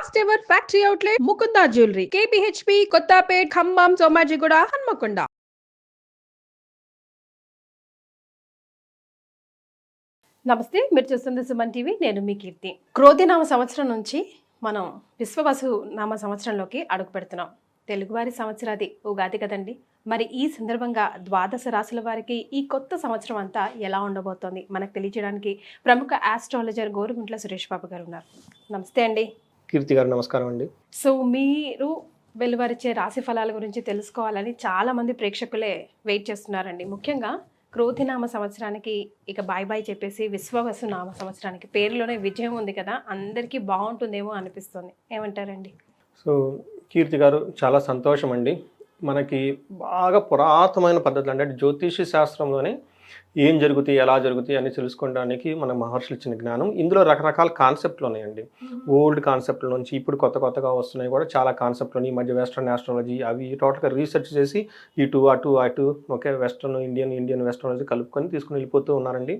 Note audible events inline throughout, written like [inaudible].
First ever factory outlet Mukunda jewellery KPHB Kothapet Khammam Somajiguda Hanamkonda నమస్తే మీరు చూస్తుంది Suman TV. నేను మీ కీర్తి. క్రోధినామ సంవత్సరం నుంచి మనం విశ్వవసు నామ సంవత్సరంలోకి అడుగు పెడుతున్నాం. తెలుగువారి సంవత్సరాది ఉగాది కదండి. మరి ఈ సందర్భంగా ద్వాదశ రాశుల వారికి ఈ కొత్త సంవత్సరం అంతా ఎలా ఉండబోతోంది? మనకు తెలియజేయడానికి ప్రముఖ ఆస్ట్రాలజర్ గోరుగుంట్ల సురేష్ బాబు గారు ఉన్నారు. నమస్తే అండి. కీర్తి గారు నమస్కారం అండి. సో మీరు వెలువరిచే రాశి ఫలాల గురించి తెలుసుకోవాలని చాలా మంది ప్రేక్షకులే వెయిట్ చేస్తున్నారండి. ముఖ్యంగా క్రోధినామ సంవత్సరానికి ఇక బాయ్ బాయ్ చెప్పేసి విశ్వవసు నామ సంవత్సరానికి పేరులోనే విజయం ఉంది కదా అందరికీ బాగుంటుందేమో అనిపిస్తుంది. ఏమంటారండి? సో కీర్తి గారు చాలా సంతోషం అండి మనకి బాగా పురాతనమైన పద్ధతులు అంటే జ్యోతిష శాస్త్రంలోనే ఏం జరుగుతాయి ఎలా జరుగుతాయి అని తెలుసుకోవడానికి మన మహర్షులు ఇచ్చిన జ్ఞానం. ఇందులో రకరకాల కాన్సెప్ట్లు ఉన్నాయండి. ఓల్డ్ కాన్సెప్ట్ల నుంచి ఇప్పుడు కొత్త కొత్తగా వస్తున్నాయి కూడా చాలా కాన్సెప్ట్లు ఈ మధ్య వెస్ట్రన్ ఆస్ట్రాలజీ అవి టోటల్గా రీసెర్చ్ చేసి ఇటు అటు అటు ఓకే వెస్ట్రన్ ఇండియన్ ఇండియన్ వెస్ట్రాలజీ కలుపుకొని తీసుకుని వెళ్ళిపోతూ ఉన్నారండి.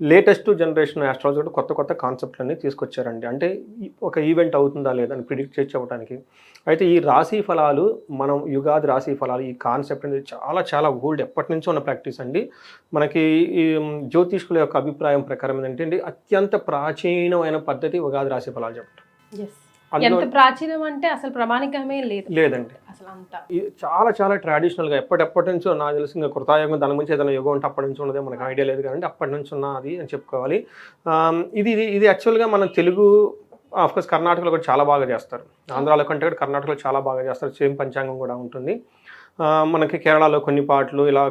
లేటెస్ట్ జనరేషన్ ఆస్ట్రాలజీ కూడా కొత్త కొత్త కాన్సెప్ట్లన్నీ తీసుకొచ్చారండి. అంటే ఒక ఈవెంట్ అవుతుందా లేదా అని ప్రిడిక్ట్ చేసి చెప్పడానికి. అయితే ఈ రాశి ఫలాలు మనం యుగాది రాశి ఫలాలు ఈ కాన్సెప్ట్ అనేది చాలా చాలా ఓల్డ్ ఎప్పటి నుంచో ఉన్న ప్రాక్టీస్ అండి. మనకి ఈ జ్యోతిష్కుల యొక్క అభిప్రాయం ప్రకారం ఏంటంటే అత్యంత ప్రాచీనమైన పద్ధతి ఉగాది రాశి ఫలాలు చెప్పడం ఎంత ప్రాచీనం అంటే అసలు ప్రామాణికమే లేదు. లేదండి. అసలు అంతా. చాలా చాలా ట్రెడిషనల్గా ఎప్పటిప్పటి నుంచో నాకు తెలిసి ఇంకా కృతాయుగం దాని గురించి ఏదైనా యుగం ఉంటే అప్పటి నుంచి ఉన్నదే మనకు ఐడియా లేదు కానీ అప్పటి నుంచి ఉన్నది అని చెప్పుకోవాలి. ఇది ఇది యాక్చువల్గా మన తెలుగు ఆఫ్కోర్స్ కర్ణాటకలో కూడా చాలా బాగా చేస్తారు. ఆంధ్రాలో కంటే కూడా కర్ణాటకలో చాలా బాగా చేస్తారు. సేమ్ పంచాంగం కూడా ఉంటుంది. మనకి కేరళలో కొన్ని పాటలు ఇలా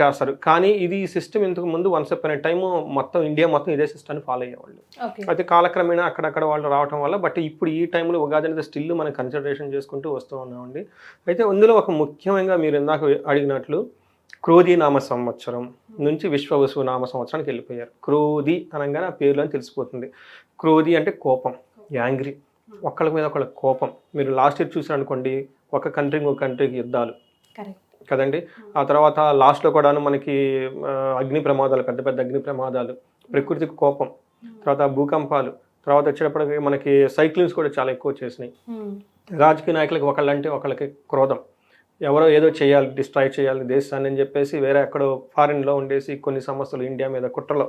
చేస్తారు. కానీ ఇది ఈ సిస్టమ్ ఇంతకు ముందు వన్స్ అప్ టైము మొత్తం ఇండియా మొత్తం ఇదే సిస్టమ్ని ఫాలో అయ్యేవాళ్ళు. అయితే కాలక్రమేణా అక్కడక్కడ వాళ్ళు రావటం వల్ల బట్ ఇప్పుడు ఈ టైంలో ఉగాది అనేది స్టిల్ మనం కన్సిడరేషన్ చేసుకుంటూ వస్తూ ఉన్నామండి. అయితే అందులో ఒక ముఖ్యంగా మీరు ఇందాక అడిగినట్లు క్రోధి నామ సంవత్సరం నుంచి విశ్వవసు నామ సంవత్సరానికి వెళ్ళిపోయారు. క్రోధి అనగానే ఆ పేరులో తెలిసిపోతుంది. క్రోధి అంటే కోపం యాంగ్రీ. ఒకళ్ళ మీద ఒకళ్ళ కోపం. మీరు లాస్ట్ ఇయర్ చూసారు అనుకోండి ఒక కంట్రీ ఇంకో కంట్రీకి యుద్ధాలు. కదండి? ఆ తర్వాత లాస్ట్లో కూడాను మనకి అగ్ని ప్రమాదాలు పెద్ద పెద్ద అగ్ని ప్రమాదాలు ప్రకృతికి కోపం తర్వాత భూకంపాలు తర్వాత వచ్చేటప్పటికి మనకి సైక్లిన్స్ కూడా చాలా ఎక్కువ చేసినాయి రాజకీయ నాయకులకి ఒకళ్ళంటే ఒకళ్ళకి క్రోధం. ఎవరో ఏదో చేయాలి డిస్ట్రాయ్ చేయాలి దేశాన్ని అని చెప్పేసి వేరే ఎక్కడో ఫారిన్లో ఉండేసి కొన్ని సమస్యలు ఇండియా మీద కుట్రలో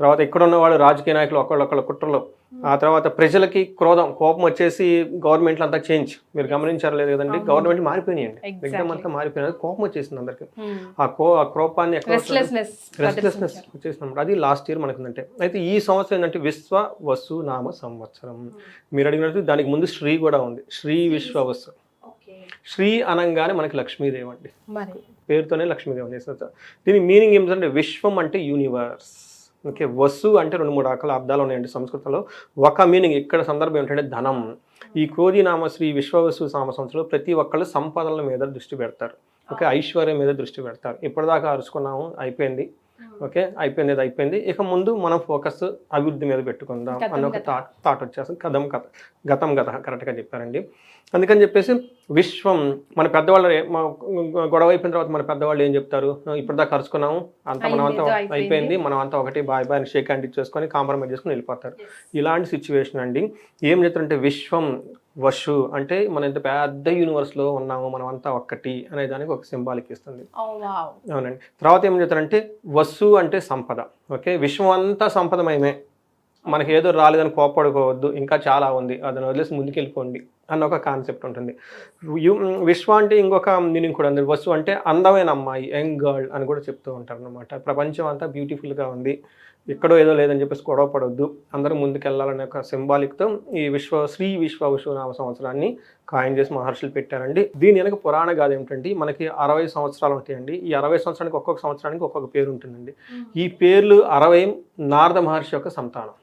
తర్వాత ఇక్కడ ఉన్న వాళ్ళు రాజకీయ నాయకులు ఒకళ్ళొకళ్ళ కుట్రలో. ఆ తర్వాత ప్రజలకి క్రోధం కోపం వచ్చేసి గవర్నమెంట్లు అంతా చేంజ్. మీరు గమనించారు లేదు కదండి. గవర్నమెంట్ మారిపోయినాయండి. ఎగ్జామ్ అంతా మారిపోయినది కోపం వచ్చేసింది అందరికి. ఆ కో ఆ కోపాన్ని రెస్ట్లెస్నెస్ వచ్చేసినప్పుడు అది లాస్ట్ ఇయర్ మనకు ఉందంటే అయితే ఈ సంవత్సరం ఏంటంటే విశ్వ వసు నామ సంవత్సరం. మీరు అడిగినట్టు దానికి ముందు శ్రీ కూడా ఉంది. శ్రీ విశ్వ వసు. శ్రీ అనంగానే మనకి లక్ష్మీదేవి అండి. పేరుతోనే లక్ష్మీదేవి చేస్తారు దీని మీనింగ్ ఏమిటంటే విశ్వం అంటే యూనివర్స్ ఓకే వసు అంటే రెండు మూడు రకాల అర్థాలు ఉన్నాయండి సంస్కృతంలో. ఒక మీనింగ్ ఇక్కడ సందర్భం ఏంటంటే ధనం. ఈ క్రోధి నామ శ్రీ విశ్వవసు నామ సంవత్సరంలో ప్రతి ఒక్కళ్ళు సంపదల మీద దృష్టి పెడతారు. ఓకే ఐశ్వర్యం మీద దృష్టి పెడతారు. ఇప్పటిదాకా అరుచుకున్నాము అయిపోయింది. ఓకే అయిపోయింది అయిపోయింది. ఇక ముందు మనం ఫోకస్ అభివృద్ధి మీద పెట్టుకుందాం అన్న ఒక. థాట్ థాట్ వచ్చేస్తుంది. కథం కథ గతం గత కరెక్ట్గా చెప్పారండి. అందుకని చెప్పేసి విశ్వం మన పెద్దవాళ్ళు గొడవ అయిపోయిన తర్వాత మన పెద్దవాళ్ళు ఏం చెప్తారు? ఇప్పటిదాకా కరుచుకున్నాము అంతా మనం అంతా అయిపోయింది. మనం అంతా ఒకటి బాయ్ బాయ్ షేక్ హ్యాండ్ ఇచ్చేసుకొని కాంప్రమైజ్ చేసుకొని వెళ్ళిపోతారు. ఇలాంటి సిచ్యువేషన్ అండి. ఏం చెప్తారంటే విశ్వం వషు అంటే మన ఇంత పెద్ద యూనివర్స్లో ఉన్నాము మనం అంతా ఒక్కటి అనే దానికి ఒక సింబాలిక్ ఇస్తుంది అవునండి. తర్వాత ఏం చెప్తారంటే వస్సు అంటే సంపద. ఓకే? విశ్వం అంతా సంపదమయమే. మనకి ఏదో రాలేదని కోపడుకోవద్దు ఇంకా చాలా ఉంది అదని వదిలేసి ముందుకెళ్ళిపోండి అన్న ఒక కాన్సెప్ట్ ఉంటుంది. విశ్వ అంటే ఇంకొక మీనింగ్ కూడా ఉంది. వస్తు అంటే అందమైన అమ్మాయి యంగ్ గర్ల్ అని కూడా చెప్తూ ఉంటారు అనమాట ప్రపంచం అంతా బ్యూటిఫుల్గా ఉంది. ఎక్కడో ఏదో లేదని చెప్పేసి గొడవ పడొద్దు. అందరూ ముందుకెళ్ళాలనే ఒక సింబాలిక్తో ఈ విశ్వ శ్రీ విశ్వ విశ్వనామ సంవత్సరాన్ని కాయిన్ చేసి మహర్షులు పెట్టారండి. దీని వెనక పురాణ గాథ ఏమిటంటే మనకి అరవై సంవత్సరాలు ఉంటాయండి. ఈ అరవై సంవత్సరానికి ఒక్కొక్క సంవత్సరానికి ఒక్కొక్క పేరు ఉంటుందండి. ఈ పేర్లు అరవై నారద మహర్షి యొక్క సంతానం.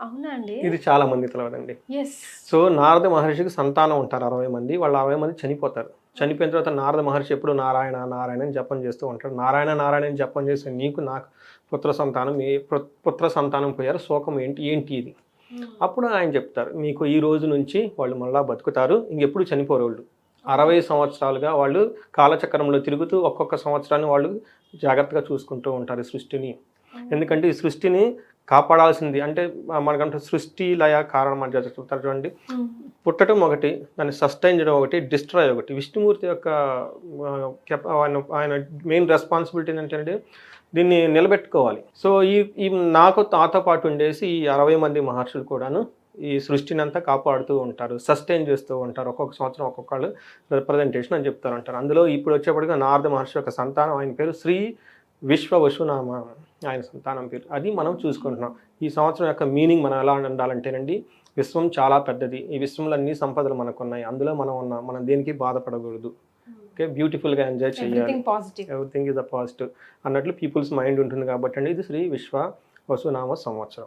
అవునా అండి ఇది చాలా మంది తెలియదండి ఎస్ సో నారద మహర్షికి సంతానం ఉంటారు అరవై మంది. వాళ్ళు అరవై మంది చనిపోతారు. చనిపోయిన తర్వాత నారద మహర్షి ఎప్పుడు నారాయణ నారాయణ అని జపం చేస్తూ ఉంటాడు. నారాయణ నారాయణ అని జపం చేస్తే నీకు నాకు పుత్ర సంతానం ఏ పుత్ర సంతానం పోయారు. శోకం ఏంటి ఏంటి ఇది? అప్పుడు ఆయన చెప్తారు మీకు ఈ రోజు నుంచి వాళ్ళు మళ్ళా బతుకుతారు. ఇంకెప్పుడు చనిపోరు వాళ్ళు. అరవై సంవత్సరాలుగా వాళ్ళు కాలచక్రంలో తిరుగుతూ ఒక్కొక్క సంవత్సరాన్ని వాళ్ళు జాగ్రత్తగా చూసుకుంటూ ఉంటారు ఈ సృష్టిని. ఎందుకంటే ఈ సృష్టిని కాపాడాల్సింది. అంటే మనకంటే సృష్టి లయ కారణం అని చెప్తారు చూడండి. పుట్టడం ఒకటి దాన్ని సస్టైన్ చేయడం ఒకటి డిస్ట్రాయ్ ఒకటి. విష్ణుమూర్తి యొక్క ఆయన ఆయన మెయిన్ రెస్పాన్సిబిలిటీ ఏంటంటే దీన్ని నిలబెట్టుకోవాలి. సో ఈ ఈ నాకు నాతో పాటు ఉండేసి ఈ అరవై మంది మహర్షులు కూడాను ఈ సృష్టిని అంతా కాపాడుతూ ఉంటారు సస్టైన్ చేస్తూ ఉంటారు. ఒక్కొక్క సంవత్సరం ఒక్కొక్కళ్ళు రిప్రజెంటేషన్ అని చెప్తారు అంటారు అందులో ఇప్పుడు వచ్చేప్పటికి నారద మహర్షి యొక్క సంతానం ఆయన పేరు శ్రీ విశ్వ వశునామ ఆయన సంతానం పేరు. అది మనం చూసుకుంటున్నాం. ఈ సంవత్సరం యొక్క మీనింగ్ మనం ఎలా ఉండాలంటేనండి విశ్వం చాలా పెద్దది. ఈ విశ్వంలో అన్ని సంపదలు మనకు ఉన్నాయి అందులో మనం ఉన్నాం. మనం దేనికి బాధపడకూడదు. ఓకే? బ్యూటిఫుల్గా ఎంజాయ్ చేయాలి. Everything positive everything is the positive అన్నట్లు పీపుల్స్ మైండ్ ఉంటుంది కాబట్టి అండి ఇది శ్రీ విశ్వ వసునామ సంవత్సరం.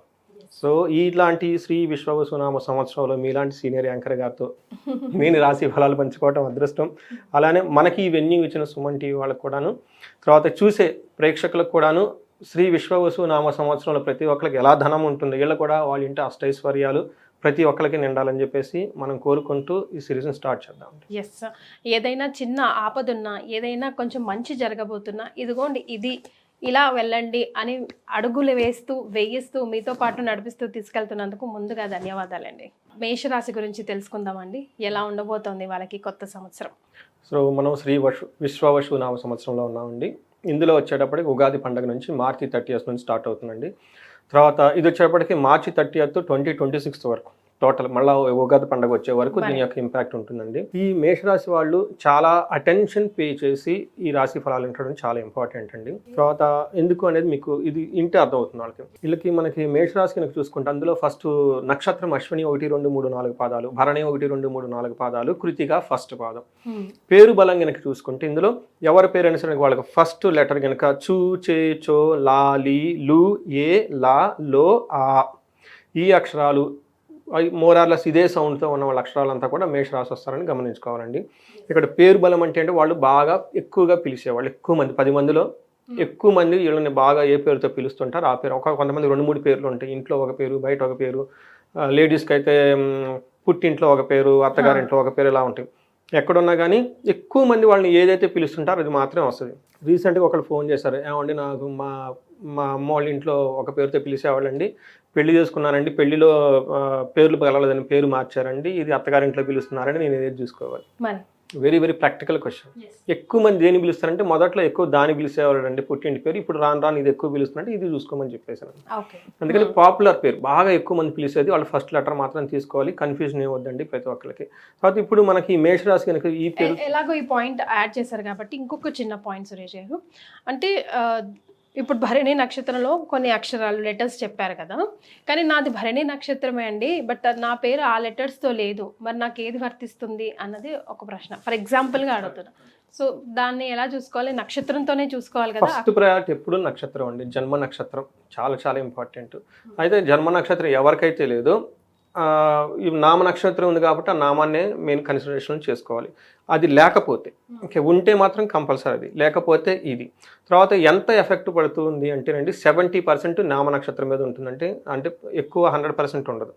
సో ఇలాంటి శ్రీ విశ్వ వసునామ సంవత్సరంలో మీలాంటి సీనియర్ యాంకర్ గారితో నేను రాశి ఫలాలు పంచుకోవటం అదృష్టం. అలానే మనకి ఈ వెన్యూ ఇచ్చిన సుమన్ టీవీ వాళ్ళకు కూడాను తర్వాత చూసే ప్రేక్షకులకు కూడాను శ్రీ విశ్వవసు నామ సంవత్సరంలో ప్రతి ఒక్కరికి ఎలా ధనం ఉంటుంది? వీళ్ళు కూడా వాళ్ళ ఇంటి అష్టైశ్వర్యాలు ప్రతి ఒక్కరికి నిండాలని చెప్పేసి మనం కోరుకుంటూ ఈ సిరీస్ని స్టార్ట్ చేద్దాం. ఎస్ ఏదైనా చిన్న ఆపదున్నా ఏదైనా కొంచెం మంచి జరగబోతున్నా ఇదిగోండి ఇది ఇలా వెళ్ళండి అని అడుగులు వేస్తూ వేయిస్తూ మీతో పాటు నడిపిస్తూ తీసుకెళ్తున్నందుకు ముందుగా ధన్యవాదాలండి. మేషరాశి గురించి తెలుసుకుందామండి. ఎలా ఉండబోతోంది వాళ్ళకి కొత్త సంవత్సరం? సో మనం శ్రీ వషు విశ్వవశు నామ సంవత్సరంలో ఉన్నామండి. ఇందులో వచ్చేటప్పటికి ఉగాది పండుగ నుంచి మార్చి థర్టీ నుంచి స్టార్ట్ అవుతుందండి. తర్వాత ఇది వచ్చేటప్పటికి March thirty twenty twenty sixth వరకు. టోటల్ మళ్ళీ ఉగాది పండుగ వచ్చే వరకు దీని యొక్క ఇంపాక్ట్ ఉంటుందండి. ఈ మేషరాశి వాళ్ళు చాలా అటెన్షన్ పే చేసి ఈ రాశి ఫలాలు వింటడం చాలా ఇంపార్టెంట్ అండి. తర్వాత ఎందుకు అనేది మీకు ఇది ఇంటే అర్థమవుతుంది వాళ్ళకి. వీళ్ళకి మనకి మేషరాశి కనుక చూసుకుంటే అందులో ఫస్ట్ నక్షత్రం అశ్విని ఒకటి రెండు మూడు నాలుగు పాదాలు భరణి ఒకటి రెండు మూడు నాలుగు పాదాలు కృతిక ఫస్ట్ పాదం. పేరు బలం కనుక చూసుకుంటే ఇందులో ఎవరి పేరు అయినా సరే వాళ్ళకి ఫస్ట్ లెటర్ కనుక చూ చే చో లా లీ లు ఏ లా లో ఆ. ఈ అక్షరాలు మోరార్లెస్ ఇదే సౌండ్తో ఉన్న వాళ్ళ అక్షరాలంతా కూడా మేష రాసి వస్తారని గమనించుకోవాలండి. ఇక్కడ పేరు బలం అంటే అంటే వాళ్ళు బాగా ఎక్కువగా పిలిచేవాళ్ళు. ఎక్కువ మంది పది మందిలో ఎక్కువ మంది వీళ్ళని బాగా ఏ పేరుతో పిలుస్తుంటారు? ఆ పేరు ఒక కొంతమంది రెండు మూడు పేర్లు ఉంటాయి. ఇంట్లో ఒక పేరు బయట ఒక పేరు లేడీస్కి అయితే పుట్టింట్లో ఒక పేరు అత్తగారింట్లో ఒక పేరు ఇలా ఉంటాయి. ఎక్కడున్నా కానీ ఎక్కువ మంది వాళ్ళని ఏదైతే పిలుస్తుంటారో అది మాత్రమే వస్తుంది. రీసెంట్గా ఒకళ్ళు ఫోన్ చేశారు. ఏమండి నాకు మా మా అమ్మ వాళ్ళ ఇంట్లో ఒక పేరుతో పిలిచేవాళ్ళండి. పెళ్ళి చేసుకున్నానండి. పెళ్ళిలో పేర్లు కలవలేదని పేరు మార్చారండి. ఇది అత్తగారింట్లో పిలుస్తున్నారని నేను ఏది చూసుకోవాలి. వెరీ వెరీ ప్రాక్టికల్ క్వశ్చన్ ఎక్కువ మంది దేని పిలుస్తారంటే మొదట్లో ఎక్కువ దాని పిలిచేవాళ్ళు అండి పుట్టింటి పేరు. ఇప్పుడు రాను రాను ఇది ఎక్కువ పిలుస్తున్నారంటే ఇది చూసుకోమని చెప్పేసాను అందుకని పాపులర్ పేరు. బాగా ఎక్కువ మంది పిలిచేది వాళ్ళు ఫస్ట్ లెటర్ మాత్రం తీసుకోవాలి. కన్ఫ్యూజన్ ఏమొద్దండి ప్రతి ఒక్కరికి తర్వాత ఇప్పుడు మనకి ఈ మేషరాశి కనుక ఈ పేరు ఎలాగో ఈ పాయింట్ యాడ్ చేశారు కాబట్టి ఇంకొక చిన్న పాయింట్ సురేష్ గారు. అంటే ఇప్పుడు భరణి నక్షత్రంలో కొన్ని అక్షరాలు లెటర్స్ చెప్పారు కదా. కానీ నాది భరణి నక్షత్రమే అండి. బట్ నా పేరు ఆ లెటర్స్తో లేదు. మరి నాకు ఏది వర్తిస్తుంది అన్నది ఒక ప్రశ్న. ఫర్ ఎగ్జాంపుల్గా అడుగుతున్నా. సో దాన్ని ఎలా చూసుకోవాలి? నక్షత్రంతోనే చూసుకోవాలి కదా. ఫస్ట్ ప్రయారిటీ ఎప్పుడు నక్షత్రం అండి? జన్మ నక్షత్రం చాలా చాలా ఇంపార్టెంట్ అయితే జన్మ నక్షత్రం ఎవరికైతే లేదో నామ నక్షత్రం ఉంది కాబట్టి ఆ నామాన్నే మెయిన్ కన్సిడరేషన్ చేసుకోవాలి. అది లేకపోతే ఓకే ఉంటే మాత్రం కంపల్సరీ అది. లేకపోతే ఇది. తర్వాత ఎంత ఎఫెక్ట్ పడుతుంది అంటేనండి సెవెంటీ పర్సెంట్ నామ నక్షత్రం మీద ఉంటుందంటే అంటే ఎక్కువ హండ్రెడ్ పర్సెంట్ ఉండదు.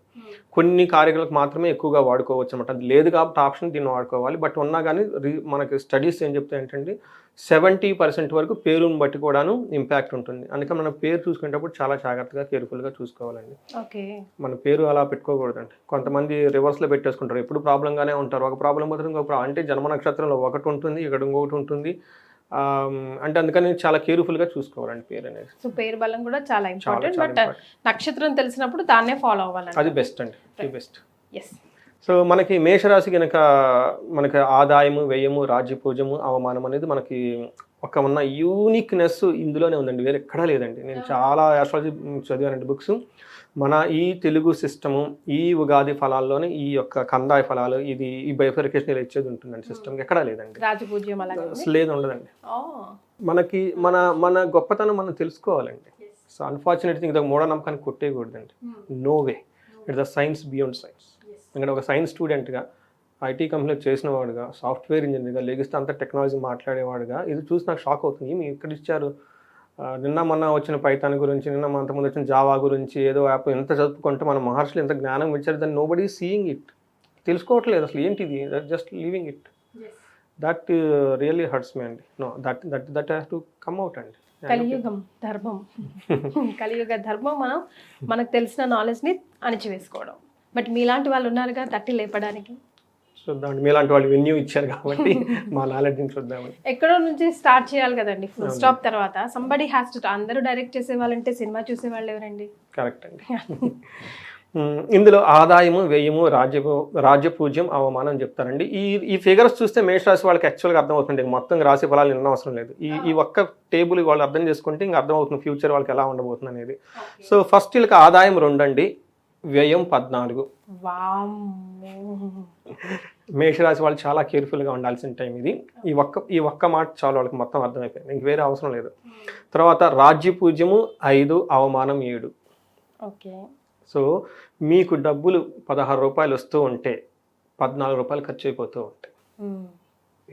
కొన్ని కార్యక్రమాలకు మాత్రమే ఎక్కువగా వాడుకోవచ్చు అనమాట అది లేదు కాబట్టి ఆప్షన్ దీన్ని వాడుకోవాలి. బట్ ఉన్నా కానీ రీ- మనకి స్టడీస్ ఏం చెప్తాయి ఏంటంటే సెవెంటీ పర్సెంట్ వరకు పేరుని బట్టి కూడాను ఇంపాక్ట్ ఉంటుంది. అందుకే మన పేరు చూసుకునేటప్పుడు చాలా జాగ్రత్తగా కేర్ఫుల్గా చూసుకోవాలండి. ఓకే. మన పేరు అలా పెట్టుకోకూడదండి. కొంతమంది రివర్స్లో పెట్టేసుకుంటారు. ఎప్పుడు ప్రాబ్లంగానే ఉంటారు. ఒక ప్రాబ్లం పోతే ఇంకొక ప్రాబ్లం. అంటే జన్మ నక్షత్రంలో ఒకటి ఉంటుంది ఇక్కడ ఇంకొకటి ఉంటుంది. అంటే అందుకని చాలా కేర్ఫుల్గా చూసుకోవాలండి పేరు అనేది. సో పేరు బలం కూడా చాలా ఇంపార్టెంట్. బట్. నక్షత్రం తెలిసినప్పుడు దాన్నే ఫాలో అవ్వాలండి. అది బెస్ట్ అండి. బెస్ట్. ఎస్ సో మనకి మేషరాశి కనుక మనకి ఆదాయము వ్యయము రాజ్యపూజము అవమానం అనేది మనకి ఒక ఉన్న యూనిక్నెస్ ఇందులోనే ఉందండి. వేరే ఎక్కడా లేదండి. నేను చాలా ఆస్ట్రాలజీ చదివానండి బుక్స్ మన ఈ తెలుగు సిస్టము ఈ ఉగాది ఫలాల్లోనే ఈ యొక్క కందాయ ఫలాలు ఇది ఈ బైఫరికేషన్ ఇలా ఇచ్చేది ఉంటుందండి సిస్టమ్ ఎక్కడా లేదండి. లేదు ఉండదండి. మనకి మన మన గొప్పతనం మనం తెలుసుకోవాలండి. సో అన్ఫార్చునేట్ థింగ్ ఇది ఒక మూఢనమ్మకాన్ని కొట్టేయకూడదండి. No way it the science beyond science ఎందుకంటే ఒక సైన్స్ స్టూడెంట్గా ఐటీ కంపెనీలో చేసిన వాడుగా సాఫ్ట్వేర్ ఇంజనీర్గా లెగిస్తే అంత టెక్నాలజీ మాట్లాడేవాడుగా ఇది చూసి నాకు షాక్ అవుతుంది. మీ ఇక్కడ ఇచ్చారు? నిన్న మొన్న వచ్చిన పైథాన్ గురించి నిన్న అంతకుముందు వచ్చిన జావా గురించి ఏదో యాప్ ఎంత చదువుకుంటే మన మహర్షులు ఎంత జ్ఞానం ఇచ్చారు దాన్ని నో బడీ సీయింగ్ ఇట్ తెలుసుకోవట్లేదు అసలు ఏంటిది just leaving it that really hurts me అండి. No that that that has to come out అండి. కలియుగం ధర్మం. కలియుగ ధర్మం మనం మనకు తెలిసిన నాలెడ్జ్ని అణిచివేసుకోవడం. బట్ మీలాంటి వాళ్ళు ఉన్నారుగా తట్టి లేపడానికి. చూద్దాం మీలాంటి వాళ్ళు వెన్యూ ఇచ్చారు కాబట్టి [laughs] మా నాలెడ్జ్ని చూద్దామని ఎక్కడో నుంచి స్టార్ట్ చేయాలి కదండి ఫుల్ స్టాప్ తర్వాత. సంబడి హ్యాస్ టు అందరూ డైరెక్ట్ చేసే వాళ్ళంటే సినిమా చూసే వాళ్ళు ఎవరండి? కరెక్ట్ అండి. ఇందులో ఆదాయము వ్యయము రాజ్య పూజ్యం అవమానం చెప్తారండి. ఈ ఈ ఫిగర్స్ చూస్తే మేషరాశి వాళ్ళకి యాక్చువల్గా అర్థమవుతుంది మొత్తం రాశి ఫలాలు నిన్న అవసరం లేదు. ఈ ఈ ఒక్క టేబుల్ వాళ్ళు అర్థం చేసుకుంటే ఇంకా అర్థమవుతుంది ఫ్యూచర్ వాళ్ళకి ఎలా ఉండబోతుంది అనేది సో ఫస్ట్ వీళ్ళకి ఆదాయం రెండండి. వ్యయం పద్నాలుగు. మేషరాశి వాళ్ళు చాలా కేర్ఫుల్గా ఉండాల్సిన టైం ఇది. ఈ ఒక్క ఈ ఒక్క మాట చాలు వాళ్ళకి మొత్తం అర్థమైపోయింది. ఇంక వేరే అవసరం లేదు. తర్వాత రాజ్య పూజ్యము ఐదు అవమానం ఏడు. ఓకే. సో మీకు డబ్బులు పదహారు రూపాయలు వస్తూ ఉంటే పద్నాలుగు రూపాయలు ఖర్చు అయిపోతూ ఉంటాయి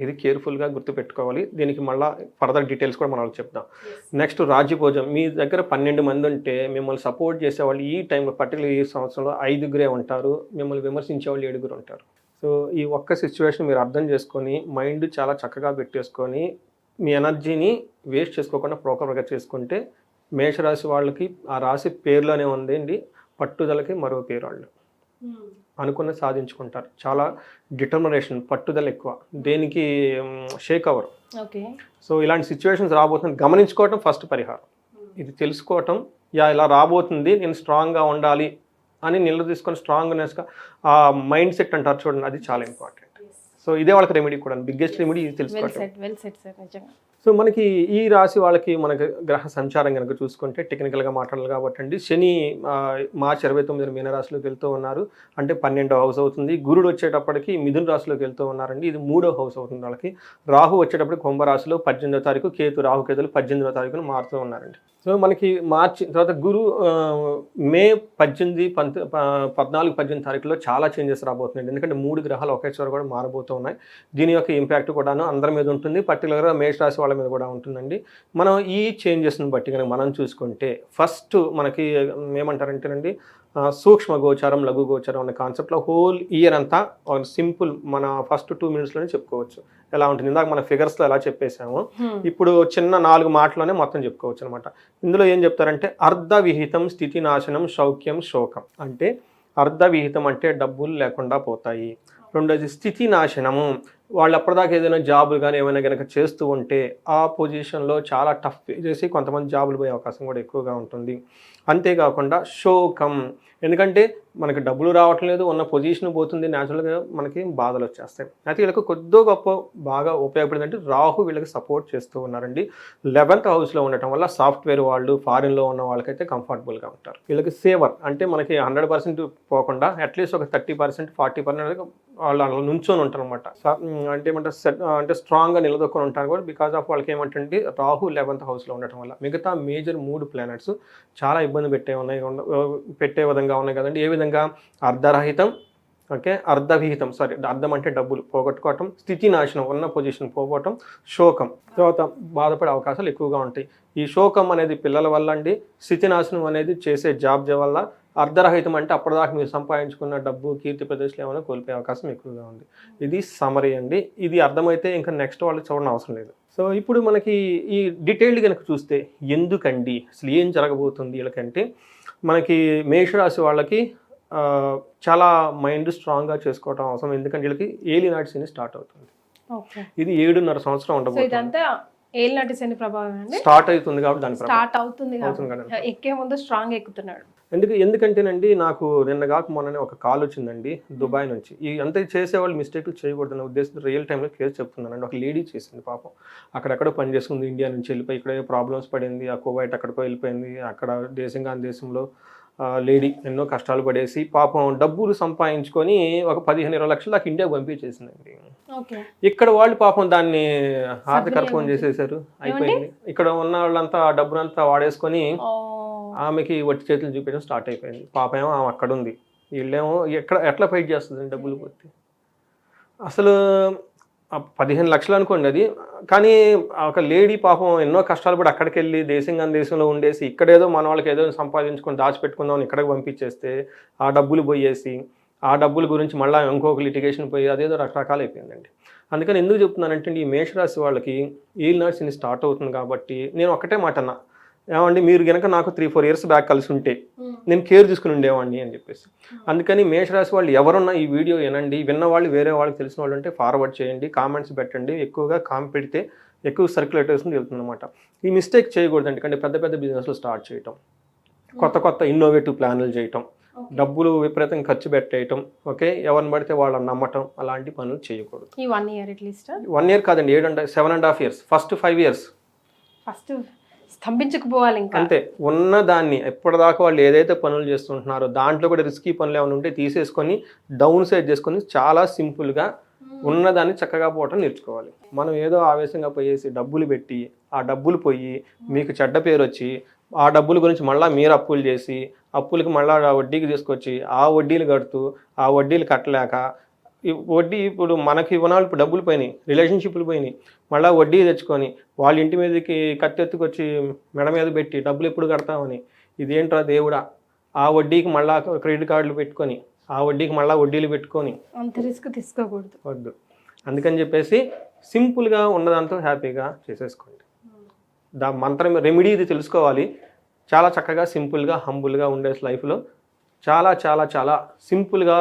ఇది కేర్ఫుల్గా గుర్తుపెట్టుకోవాలి. దీనికి మళ్ళీ ఫర్దర్ డీటెయిల్స్ కూడా మనం చెప్దాం. నెక్స్ట్ రాజ్యభోజం మీ దగ్గర పన్నెండు మంది ఉంటే మిమ్మల్ని సపోర్ట్ చేసేవాళ్ళు ఈ టైంలో పర్టికులర్ ఈ సంవత్సరంలో ఐదుగురే ఉంటారు. మిమ్మల్ని విమర్శించే వాళ్ళు ఏడుగురు ఉంటారు. సో ఈ ఒక్క సిచ్యువేషన్ మీరు అర్థం చేసుకొని మైండ్ చాలా చక్కగా పెట్టేసుకొని మీ ఎనర్జీని వేస్ట్ చేసుకోకుండా ప్రోపర్గా చేసుకుంటే మేషరాశి వాళ్ళకి ఆ రాశి పేరులోనే ఉందండి. పట్టుదలకి మరో పేరు వాళ్ళు. అనుకున్న సాధించుకుంటారు. చాలా డిటర్మినేషన్ పట్టుదల ఎక్కువ. దేనికి షేక్ అవ్వరు ఓకే. సో ఇలాంటి సిచ్యువేషన్స్ రాబోతుంది గమనించుకోవటం ఫస్ట్ పరిహారం. ఇది తెలుసుకోవటం యా ఇలా రాబోతుంది నేను స్ట్రాంగ్గా ఉండాలి అని నిల్వ తీసుకొని స్ట్రాంగ్నెస్గా ఆ మైండ్ సెట్ అంటారు చూడండి అది చాలా ఇంపార్టెంట్ సో ఇదే వాళ్ళకి రెమెడీ కూడా బిగ్గెస్ట్ రెమెడీ ఇది తెలుసుకోవటం. సో మనకి ఈ రాశి వాళ్ళకి మనకి గ్రహ సంచారం కనుక చూసుకుంటే టెక్నికల్గా మాట్లాడాలి కాబట్టి అండి శని మార్చి ఇరవై తొమ్మిది మీనరాశిలోకి వెళ్తూ ఉన్నారు. అంటే పన్నెండో హౌస్ అవుతుంది. గురుడు వచ్చేటప్పటికి మిథున రాశిలోకి వెళ్తూ ఉన్నారండి. ఇది మూడో హౌస్ అవుతుంది వాళ్ళకి. రాహు వచ్చేటప్పటికి కుంభరాశిలో పద్దెనిమిదో తారీఖు కేతు రాహు కేతులు పద్దెనిమిదో తారీఖున మారుతూ ఉన్నారండి. సో మనకి మార్చి తర్వాత గురు మే పద్దెనిమిది పంత ప- పద్నాలుగు పద్దెనిమిది తారీఖులో చాలా చేంజెస్ రాబోతున్నాయి ఎందుకంటే మూడు గ్రహాలు ఒకేసారి కూడా మారబోతూ ఉన్నాయి. దీని యొక్క ఇంపాక్ట్ కూడాను అందరి మీద ఉంటుంది. పర్టికులర్గా మేష రాశి వాళ్ళ మీద కూడా ఉంటుందండి. మనం ఈ చేంజెస్ని బట్టి కనుక మనం చూసుకుంటే ఫస్ట్ మనకి ఏమంటారంటేనండి సూక్ష్మ గోచారం లఘు గోచారం అనే కాన్సెప్ట్లో హోల్ ఇయర్ అంతా ఒక సింపుల్ మన ఫస్ట్ టూ మినిట్స్లోనే చెప్పుకోవచ్చు. ఎలా ఉంటుంది? ఇందాక మన ఫిగర్స్లో ఎలా చెప్పేసామో ఇప్పుడు చిన్న నాలుగు మాటలోనే మొత్తం చెప్పుకోవచ్చు అనమాట ఇందులో ఏం చెప్తారంటే అర్ధ విహితం స్థితి నాశనం శౌక్యం శోకం. అంటే అర్ధ విహితం అంటే డబ్బులు లేకుండా పోతాయి. రెండోది స్థితి నాశనము. వాళ్ళు అప్పటిదాకా ఏదైనా జాబులు కానీ ఏమైనా కనుక చేస్తూ ఉంటే ఆ పొజిషన్లో చాలా టఫ్ చేసి కొంతమంది జాబులు పోయే అవకాశం కూడా ఎక్కువగా ఉంటుంది. అంతేకాకుండా శోకం. ఎందుకంటే మనకి డబ్బులు రావటం లేదు ఉన్న పొజిషన్ పోతుంది న్యాచురల్గా మనకి బాధలు వచ్చేస్తాయి. అయితే వీళ్ళకి కొద్దో గొప్ప బాగా ఉపయోగపడింది అంటే రాహు వీళ్ళకి సపోర్ట్ చేస్తూ ఉన్నారండి. లెవెన్త్ హౌస్లో ఉండటం వల్ల సాఫ్ట్వేర్ వాళ్ళు ఫారిన్లో ఉన్న వాళ్ళకైతే కంఫర్టబుల్గా ఉంటారు. వీళ్ళకి సేవర్ అంటే మనకి హండ్రెడ్ పర్సెంట్ పోకుండా అట్లీస్ట్ ఒక థర్టీ పర్సెంట్ ఫార్టీ పర్సెంట్ వాళ్ళు అలా నుంచొని ఉంటారు అనమాట అంటే ఏమంటారు సెట్ అంటే స్ట్రాంగ్గా నిలదొక్కుని ఉంటారు కూడా బికాస్ ఆఫ్ వాళ్ళకి ఏమంటే రాహు లెవెన్త్ హౌస్లో ఉండటం వల్ల మిగతా మేజర్ మూడు ప్లానెట్స్ చాలా ఇబ్బంది పెట్టే ఉన్నాయి పెట్టే విధంగా ఉన్నాయి కదండి. ఏ విధంగా అర్ధరహితం ఓకే అర్ధవిహితం సారీ అర్థం అంటే డబ్బులు పోగొట్టుకోవటం స్థితి నాశనం ఉన్న పొజిషన్ పోగొట్టడం శోకం. తర్వాత బాధపడే అవకాశాలు ఎక్కువగా ఉంటాయి. ఈ శోకం అనేది పిల్లల వల్ల అండి స్థితి నాశనం అనేది చేసే జాబ్ వల్ల అర్ధరహితం అంటే అప్పటిదాకా మీరు సంపాదించుకున్న డబ్బు కీర్తి ప్రదేశాలు ఏమైనా కోల్పోయే అవకాశం ఎక్కువగా ఉంది. ఇది సమరీ అండి. ఇది అర్థమైతే ఇంకా నెక్స్ట్ వాళ్ళు చూడడం అవసరం లేదు. సో ఇప్పుడు మనకి ఈ డీటెయిల్డ్ కనుక చూస్తే ఎందుకండి? అసలు ఏం జరగబోతుంది వీళ్ళకంటే? మనకి మేషరాశి వాళ్ళకి చాలా మైండ్ స్ట్రాంగ్గా చేసుకోవడం అవసరం. ఎందుకంటే వీళ్ళకి ఏలి నాటి శని స్టార్ట్ అవుతుంది. ఇది ఏడున్నర సంవత్సరం ఉండబోతుంది. ఇదంతా ఏలినాటి శని ప్రభావం అండి. స్టార్ట్ అవుతుంది కాబట్టి దాని స్టార్ట్ అవుతుంది. ఎక్కే ముందు స్ట్రాంగ్ ఎక్కుతున్నాడు. ఎందుకు ఎందుకంటేనండి నాకు నిన్న కాక మొన్ననే ఒక కాల్ వచ్చిందండి దుబాయ్ నుంచి. ఈ అంత చేసేవాళ్ళు మిస్టేక్లు చేయకూడదన్న ఉద్దేశంతో రియల్ టైంలో కేసు చెప్తున్నానండి. ఒక లేడీ చేసింది పాపం. అక్కడెక్కడో పని చేసుకుంది ఇండియా నుంచి వెళ్ళిపోయి ఇక్కడ ప్రాబ్లమ్స్ పడింది ఆ కువైట్ అక్కడికో వెళ్ళిపోయింది అక్కడ దేశంగా దేశంలో లేడీ ఎన్నో కష్టాలు పడేసి పాపం డబ్బులు సంపాదించుకొని ఒక పదిహేను ఇరవై లక్షలు దాకా ఇండియాకి పంపించేసిందండి. ఇక్కడ వాళ్ళు పాపం దాన్ని సద్వినియోగం చేసేసారు అయిపోయింది. ఇక్కడ ఉన్న వాళ్ళంతా ఆ డబ్బునంతా వాడేసుకొని ఆమెకి వట్టి చేతులు చూపించడం స్టార్ట్ అయిపోయింది. పాప ఏమో ఆమె అక్కడ ఉంది వీళ్ళేమో ఎక్కడ ఎట్లా ఫైట్ చేస్తుంది డబ్బులు పోతే అసలు పదిహేను లక్షలు అనుకోండి అది. కానీ ఒక లేడీ పాపం ఎన్నో కష్టాలు పడి అక్కడికి వెళ్ళి దేశంగా దేశంలో ఉండేసి ఇక్కడేదో మన వాళ్ళకి ఏదో సంపాదించుకొని దాచిపెట్టుకుందాం ఇక్కడికి పంపించేస్తే ఆ డబ్బులు పోయేసి ఆ డబ్బుల గురించి మళ్ళీ ఇంకొక లిటిగేషన్ పోయి అదేదో రకరకాలు అయిపోయిందండి. అందుకని ఎందుకు చెప్తున్నానంటే ఈ మేషరాశి వాళ్ళకి ఈల్ నర్సింగ్ స్టార్ట్ అవుతుంది కాబట్టి నేను ఒకటే మాట అన్నా. ఏమండి మీరు గనక నాకు త్రీ ఫోర్ ఇయర్స్ బ్యాక్ కలిసి ఉంటే నేను కేర్ తీసుకుని ఉండేవాడిని అని చెప్పేసి. అందుకని మేషరాశి వాళ్ళు ఎవరున్నా ఈ వీడియో వినండి. విన్న వాళ్ళు వేరే వాళ్ళకి తెలిసిన వాళ్ళు ఉంటే ఫార్వర్డ్ చేయండి కామెంట్స్ పెట్టండి. ఎక్కువగా కామెంట్ పెడితే ఎక్కువ సర్క్యులేటర్స్ని వెళ్తుంది అనమాట ఈ మిస్టేక్ చేయకూడదు ఎందుకంటే పెద్ద పెద్ద బిజినెస్లు స్టార్ట్ చేయటం. కొత్త కొత్త ఇన్నోవేటివ్ ప్లాన్లు చేయటం. డబ్బులు విపరీతంగా ఖర్చు పెట్టేయటం. ఓకే? ఎవరిని పడితే వాళ్ళని నమ్మటం. అలాంటి పనులు చేయకూడదు. ఈ one year at least one year కాదండి ఏడు and seven and half years first five years first స్తంభించకపోవాలి ఇంకా. అంతే. ఉన్న దాన్ని ఎప్పటిదాకా వాళ్ళు ఏదైతే పనులు చేస్తుంటున్నారో దాంట్లో కూడా రిస్కీ పనులు ఏమైనా ఉంటే తీసేసుకొని డౌన్ సైడ్ చేసుకొని చాలా సింపుల్గా ఉన్నదాన్ని చక్కగా పోవటం నేర్చుకోవాలి. మనం ఏదో ఆవేశంగా పోయేసి డబ్బులు పెట్టి ఆ డబ్బులు పోయి మీకు చెడ్డ పేరు వచ్చి ఆ డబ్బుల గురించి మళ్ళీ మీరు అప్పులు చేసి అప్పులకి మళ్ళీ వడ్డీకి తీసుకొచ్చి ఆ వడ్డీలు కడుతూ ఆ వడ్డీలు కట్టలేక వడ్డీ ఇప్పుడు మనకి ఇవ్వనాలు ఇప్పుడు డబ్బులు పోయినాయి రిలేషన్షిప్లు పోయినాయి. మళ్ళీ వడ్డీ తెచ్చుకొని వాళ్ళ ఇంటి మీదకి కత్తెత్తుకొచ్చి మెడ మీద పెట్టి డబ్బులు ఎప్పుడు కడతామని ఇదేంట్రా దేవుడా? ఆ వడ్డీకి మళ్ళా క్రెడిట్ కార్డులు పెట్టుకొని ఆ వడ్డీకి మళ్ళీ వడ్డీలు పెట్టుకొని అంత రిస్క్ తీసుకోకూడదు. వద్దు. అందుకని చెప్పేసి సింపుల్గా ఉన్నదాంతో హ్యాపీగా చేసేసుకోండి. దా మంత్రం రెమెడీ ఇది తెలుసుకోవాలి. చాలా చక్కగా సింపుల్గా హంబుల్గా ఉండే లైఫ్లో చాలా చాలా చాలా సింపుల్గా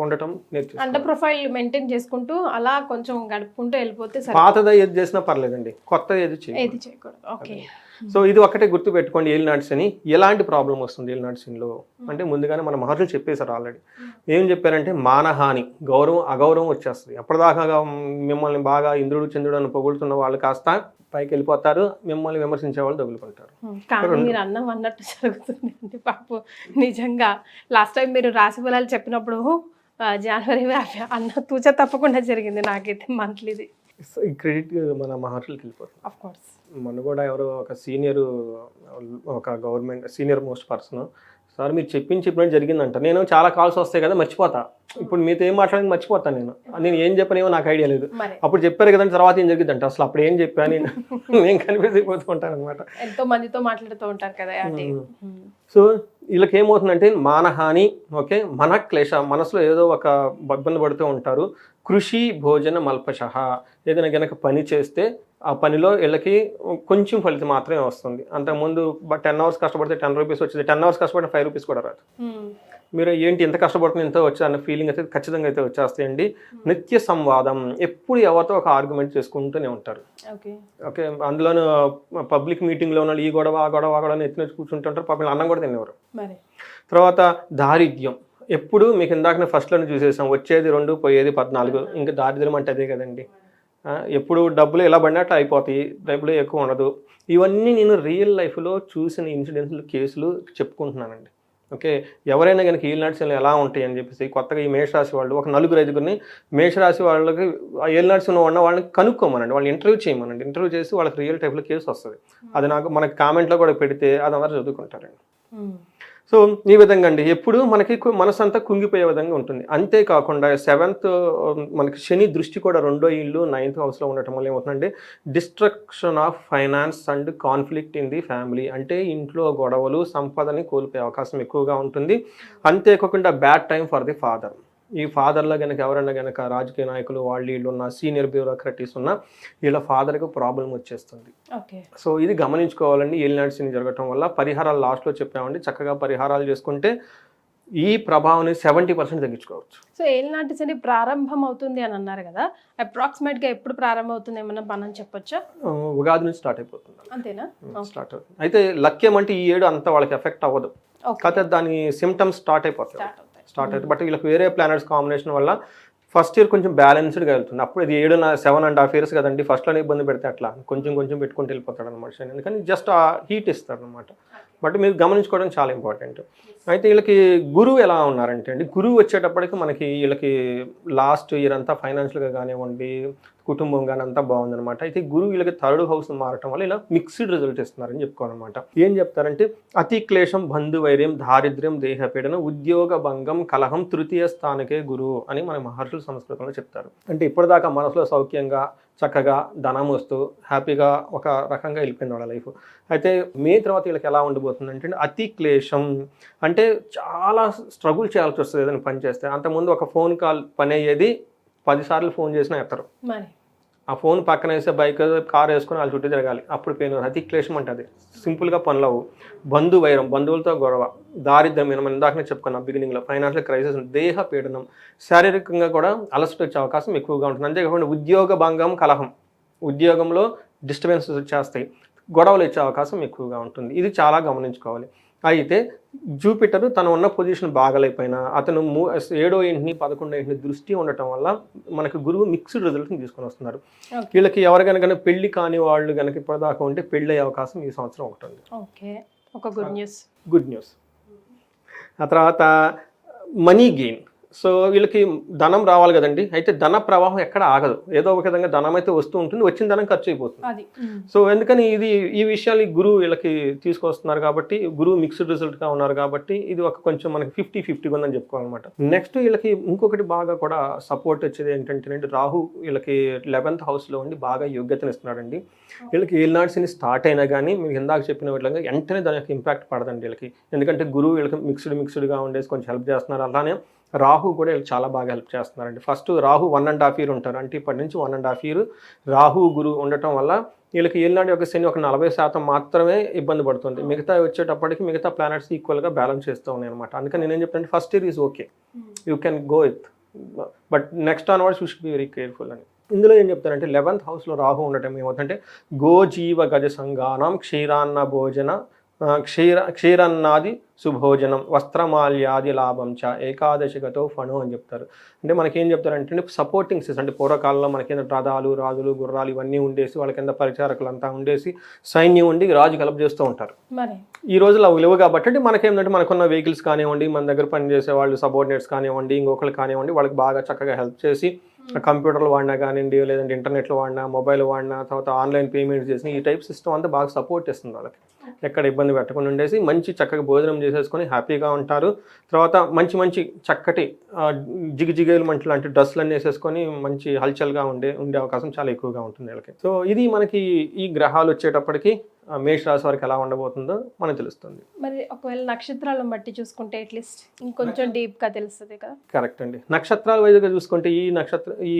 ఉండటం నేర్చుకోవాలి అండర్ ప్రొఫైల్ మెయింటైన్ చేసుకుంటూ అలా కొంచెం గడుపుకుంటూ వెళ్ళిపోతే పాతది ఏది చేసినా పర్లేదండి. కొత్తది ఏది చేయకూడదు. ఓకే. సో ఇది ఒకటే గుర్తు పెట్టుకోండి ఏల్ నాట్స్ అని ఎలాంటి ప్రాబ్లం వస్తుంది ఏల్ నాట్స్లో అంటే ముందుగానే మన మహర్షులు చెప్పేశారు ఆల్రెడీ. ఏం చెప్పారంటే మానహాని గౌరవం అగౌరవం వచ్చేస్తుంది. ఎప్పటిదాకా మిమ్మల్ని బాగా ఇంద్రుడు చంద్రుడు అని పొగుడుతున్న వాళ్ళు కాస్త పైకి వెళ్ళిపోతారు మిమ్మల్ని విమర్శించే వాళ్ళు తగులుకుంటారు కానీ మీరు అన్నం అన్నట్టు జరుగుతుంది అంటే పాపం నిజంగా లాస్ట్ టైం మీరు రాశి ఫలాలు చెప్పినప్పుడు జనవరి అన్న తూచ తప్పకుండా జరిగింది నాకైతే మంత్లీది. ఈ క్రెడిట్ మన మహర్షులకి వెళ్ళిపోతుంది. ఆఫ్ కోర్స్ మొన్న కూడా ఎవరో ఒక సీనియర్ ఒక government senior most person sir మీరు చెప్పింది చెప్పినట్టు జరిగిందంట. నేను చాలా కాల్స్ వస్తాయి కదా మర్చిపోతా. ఇప్పుడు మీతో ఏం మాట్లాడింది మర్చిపోతాను నేను. నేను ఏం చెప్పనేమో నాకు ఐడియా లేదు. అప్పుడు చెప్పారు కదండి తర్వాత ఏం జరిగిందంట. అసలు అప్పుడు ఏం చెప్పాను నేను? [laughs] నేను కనిపించిపోతూ ఉంటాను అనమాట ఎంతో మందితో మాట్లాడుతూ ఉంటారు కదా. సో వీళ్ళకి ఏమవుతుందంటే మానహాని ఓకే మన క్లేశ మనసులో ఏదో ఒక ఇబ్బంది పడుతూ ఉంటారు. కృషి భోజన మల్పశ. ఏదైనా గనక పని చేస్తే ఆ పనిలో వీళ్ళకి కొంచెం ఫలితం మాత్రమే వస్తుంది. అంతకుముందు టెన్ అవర్స్ కష్టపడితే టెన్ రూపీస్ వచ్చేది. టెన్ అవర్స్ కష్టపడితే ఫైవ్ రూపీస్ కూడా రాదు. మీరు ఏంటి ఎంత కష్టపడుతుంది ఎంత వచ్చా అన్న ఫీలింగ్ అయితే ఖచ్చితంగా అయితే వచ్చేస్తాయండి. నిత్య సంవాదం ఎప్పుడు ఎవరితో ఒక ఆర్గ్యుమెంట్ చేసుకుంటూనే ఉంటారు. ఓకే. అందులోనూ పబ్లిక్ మీటింగ్లో ఉన్న ఈ గొడవ ఆ గొడవ ఆ గొడవ ఎత్తిన కూర్చుంటుంటారు. పాపం అన్నం కూడా తినేవారు. తర్వాత దారిద్ర్యం. ఎప్పుడు మీకు ఇందాక ఫస్ట్లోనే చూసేసాం. వచ్చేది రెండు పోయేది పద్నాలుగు. ఇంకా దారిద్ర్యం అంటే అదే కదండి. ఎప్పుడు డబ్బులు ఎలా పడినట్టు అయిపోతాయి డబ్బులు ఎక్కువ ఉండదు. ఇవన్నీ నేను రియల్ లైఫ్లో చూసిన ఇన్సిడెంట్స్లు కేసులు చెప్పుకుంటున్నానండి. ఓకే? ఎవరైనా కనుక ఈ ఎలా ఉంటాయి అని చెప్పేసి కొత్తగా ఈ మేషరాశి వాళ్ళు ఒక నలుగురు ఐదుగురిని మేషరాశి వాళ్ళకి ఏ నర్సు ఉన్న వాళ్ళని కనుక్కోమనండి. వాళ్ళని ఇంటర్వ్యూ చేయమనండి. ఇంటర్వ్యూ చేసి వాళ్ళకి రియల్ టైప్లో కేసు వస్తుంది. అది నాకు మనకి కామెంట్లో కూడా పెడితే అది అందరూ చదువుకుంటారండి. సో ఈ విధంగా అండి. ఎప్పుడు మనకి మనసు అంతా కుంగిపోయే విధంగా ఉంటుంది. అంతేకాకుండా సెవెంత్ మనకి శని దృష్టి కూడా రెండో ఇల్లు నైన్త్ హౌస్లో ఉండటం వల్ల ఏమవుతుందంటే destruction of finance and conflict in the family. అంటే ఇంట్లో గొడవలు సంపదని కోల్పోయే అవకాశం ఎక్కువగా ఉంటుంది. అంతేకాకుండా bad time for the father. ఈ ఫాదర్లో కనుక ఎవరైనా కనుక రాజకీయ నాయకులు వాళ్ళు వీళ్ళు ఉన్న సీనియర్ బ్యూరోక్రటీస్ ఉన్న వీళ్ళ ఫాదర్కి ప్రాబ్లం వచ్చేస్తుంది. సో ఇది గమనించుకోవాలండి. ఏలినాడ్సిని జరగటం వల్ల పరిహారాలు లాస్ట్లో చెప్పామండి. చక్కగా పరిహారాలు చేసుకుంటే ఈ ప్రభావాన్ని సెవెంటీ పర్సెంట్ తగ్గించుకోవచ్చు. సో ఏలినాటి శని ప్రారంభం అవుతుంది అని అన్నారు కదా అప్రాక్సిమేట్గా ఎప్పుడు ప్రారంభం అవుతుంది ఏమన్నా మనం చెప్పొచ్చా? ఉగాది నుంచి స్టార్ట్ అయిపోతుంది. అంతేనా? స్టార్ట్ అవుతుంది. అయితే లక్ష్యం అంటే ఈ ఏడు అంతా వాళ్ళకి ఎఫెక్ట్ అవ్వదు. కాకపోతే దాని సిమ్టమ్స్ స్టార్ట్ అయిపోతాయి. స్టార్ట్ అవుతుంది. బట్ వీళ్ళకి వేరే ప్లానెట్స్ కాంబినేషన్ వల్ల ఫస్ట్ ఇయర్ కొంచెం బ్యాలెన్స్డ్గా వెళ్తుంది. అప్పుడు ఇది ఏడు సెవెన్ అండ్ హాఫ్ ఇయర్స్ కదండి ఫస్ట్లోనే ఇబ్బంది పెడితే అట్లా కొంచెం కొంచెం పెట్టుకుంటూ వెళ్ళిపోతాడు అనమాట శని. ఎందుకని జస్ట్ ఆ హీట్ ఇస్తాడు అనమాట బట్ మీరు గమనించుకోవడం చాలా ఇంపార్టెంట్ అయితే వీళ్ళకి గురువు ఎలా ఉన్నారంటే అండి గురువు వచ్చేటప్పటికి మనకి వీళ్ళకి లాస్ట్ ఇయర్ అంతా ఫైనాన్షియల్గా కానివ్వండి కుటుంబం కానీ అంతా బాగుందనమాట అయితే గురువు వీళ్ళకి థర్డ్ హౌస్ మారటం వల్ల ఇలా మిక్స్డ్ రిజల్ట్ ఇస్తున్నారని చెప్పుకోవాలన్నమాట. ఏం చెప్తారంటే అతి క్లేశం బంధువైర్యం దారిద్ర్యం దేహపీడన ఉద్యోగ భంగం కలహం తృతీయ స్థానకే గురువు అని మన మహర్షులు సంస్కృతంలో చెప్తారు. అంటే ఇప్పటిదాకా మనసులో సౌఖ్యంగా చక్కగా ధనం వస్తూ హ్యాపీగా ఒక రకంగా వెళ్ళిపోయింది వాళ్ళ లైఫ్. అయితే మే తర్వాత వీళ్ళకి ఎలా ఉండబోతుంది అంటే అతి క్లేశం. అంటే చాలా స్ట్రగుల్ చేయాల్సి వస్తుంది ఏదైనా పని చేస్తే. అంతకుముందు ఒక ఫోన్ కాల్ పని అయ్యేది పదిసార్లు ఫోన్ చేసినా ఎత్తరు. ఆ ఫోన్ పక్కన వేసే బైక్ కార్ వేసుకొని వాళ్ళ చుట్టూ తిరగాలి. అప్పుడు పెయిన్ అతి క్లేశం ఉంటుంది సింపుల్గా పనులవు బంధు వైరం బంధువులతో గొడవ దారిద్ర్యం మనం ఇందాకనే చెప్పుకున్నాం బిగినింగ్లో ఫైనాన్షియల్ క్రైసిస్ దేహ పీడనం. శారీరకంగా కూడా అలసట వచ్చే అవకాశం ఎక్కువగా ఉంటుంది. అంతేకాకుండా ఉద్యోగ భంగం కలహం. ఉద్యోగంలో డిస్టర్బెన్సెస్ వచ్చేస్తాయి. గొడవలు ఇచ్చే అవకాశం ఎక్కువగా ఉంటుంది. ఇది చాలా గమనించుకోవాలి. అయితే జూపిటర్ తను ఉన్న పొజిషన్ బాగలేకపోయినా అతను మూ ఏడో ఇంటిని పదకొండో ఇంటిని దృష్టి ఉండటం వల్ల మనకు గురువు మిక్స్డ్ రిజల్ట్ని తీసుకొని వస్తున్నారు. వీళ్ళకి ఎవరికైనా పెళ్ళి కాని వాళ్ళు కనుక ఇప్పటిదాకా ఉంటే పెళ్ళి అయ్యే అవకాశం ఈ సంవత్సరం ఒకటి ఉంది. ఓకే. ఒక గుడ్ న్యూస్. Good news. ఆ తర్వాత మనీ గెయిన్. సో వీళ్ళకి ధనం రావాలి కదండి. అయితే ధన ప్రవాహం ఎక్కడ ఆగదు. ఏదో ఒక విధంగా ధనం అయితే వస్తూ ఉంటుంది వచ్చిన ధనం ఖర్చు అయిపోతుంది. సో ఎందుకని ఇది ఈ విషయాలు ఈ గురువు వీళ్ళకి తీసుకొస్తున్నారు కాబట్టి గురువు మిక్స్డ్ రిజల్ట్గా ఉన్నారు కాబట్టి ఇది ఒక కొంచెం మనకి ఫిఫ్టీ ఫిఫ్టీ ఉందని చెప్పుకోవాలన్నమాట. నెక్స్ట్ వీళ్ళకి ఇంకొకటి బాగా కూడా సపోర్ట్ వచ్చేది ఏంటంటే రాహు వీళ్ళకి లెవెన్త్ హౌస్లో ఉండి బాగా యోగ్యతను ఇస్తున్నాడండి. వీళ్ళకి ఏలినాడ్స్ని స్టార్ట్ అయినా కానీ మీకు ఇందాక చెప్పిన విధంగా వెంటనే దాని యొక్క ఇంపాక్ట్ పడదండి వీళ్ళకి. ఎందుకంటే గురువు వీళ్ళకి మిక్స్డ్ మిక్స్డ్గా ఉండేసి కొంచెం హెల్ప్ చేస్తున్నారు. అలానే రాహు కూడా వీళ్ళకి చాలా బాగా హెల్ప్ చేస్తున్నారండి. First Rahu one and half year ఉంటారు. అంటే ఇప్పటి నుంచి one and half year Rahu Guru ఉండటం వల్ల వీళ్ళకి ఏలినాడు యొక్క శని ఒక నలభై శాతం మాత్రమే ఇబ్బంది పడుతుంది. మిగతా వచ్చేటప్పటికి మిగతా ప్లానెట్స్ ఈక్వల్గా బ్యాలెన్స్ చేస్తూ ఉన్నాయి అనమాట అందుకని నేనేం చెప్తానంటే first year is okay you can go with but next onwards you should be very careful అని. ఇందులో ఏం చెప్తారంటే లెవెన్త్ హౌస్లో రాహు ఉండటం ఏమవుతుందంటే గోజీవ గజ సంఘానం క్షీరాన్న భోజన క్షీర క్షీరన్నాది సుభోజనం వస్త్రమాల్యాది లాభం చ ఏకాదశిగతో ఫణు అని చెప్తారు. అంటే మనకి ఏం చెప్తారంటే సపోర్టింగ్ సిస్టమ్ అంటే పూర్వకాలంలో మనకి రథాలు రాజులు గుర్రాలు ఇవన్నీ ఉండేసి వాళ్ళ కింద పరిచారకులు అంతా ఉండేసి సైన్యం ఉండి రాజు కలప చేస్తూ ఉంటారు. మరి? ఈ రోజులు అవి లేవు కాబట్టి అంటే మనకేంటంటే మనకున్న వెహికల్స్ కానివ్వండి మన దగ్గర పనిచేసే వాళ్ళు సబోర్డినేట్స్ కానివ్వండి ఇంకొకరు కానివ్వండి వాళ్ళకి బాగా చక్కగా హెల్ప్ చేసి కంప్యూటర్లు వాడినా కానివ్వండి లేదంటే ఇంటర్నెట్లో వాడినా మొబైల్ వాడినా తర్వాత ఆన్లైన్ పేమెంట్స్ చేసిన ఈ టైప్ సిస్టమ్ అంతా బాగా సపోర్ట్ ఇస్తుంది వాళ్ళకి. ఎక్కడ ఇబ్బంది పెట్టకుండా ఉండేసి మంచి చక్కగా భోజనం చేసేసుకొని హ్యాపీగా ఉంటారు. తర్వాత మంచి మంచి చక్కటి జిగిజిగేలు మంచి లాంటి డ్రెస్సులు అన్నీ వేసేసుకొని మంచి హల్చల్గా ఉండే ఉండే అవకాశం చాలా ఎక్కువగా ఉంటుంది వీళ్ళకి. సో ఇది మనకి ఈ గ్రహాలు వచ్చేటప్పటికి ఆ, మేష రాశి వారికి ఎలా ఉండబోతుందో మనకు తెలుస్తుంది. మరి ఒకవేళ నక్షత్రాలను బట్టి చూసుకుంటే అట్లీస్ట్ ఇంకొంచెం డీప్గా తెలుస్తుంది కదా? కరెక్ట్ అండి. నక్షత్రాల వైజ్గా చూసుకుంటే ఈ నక్షత్ర ఈ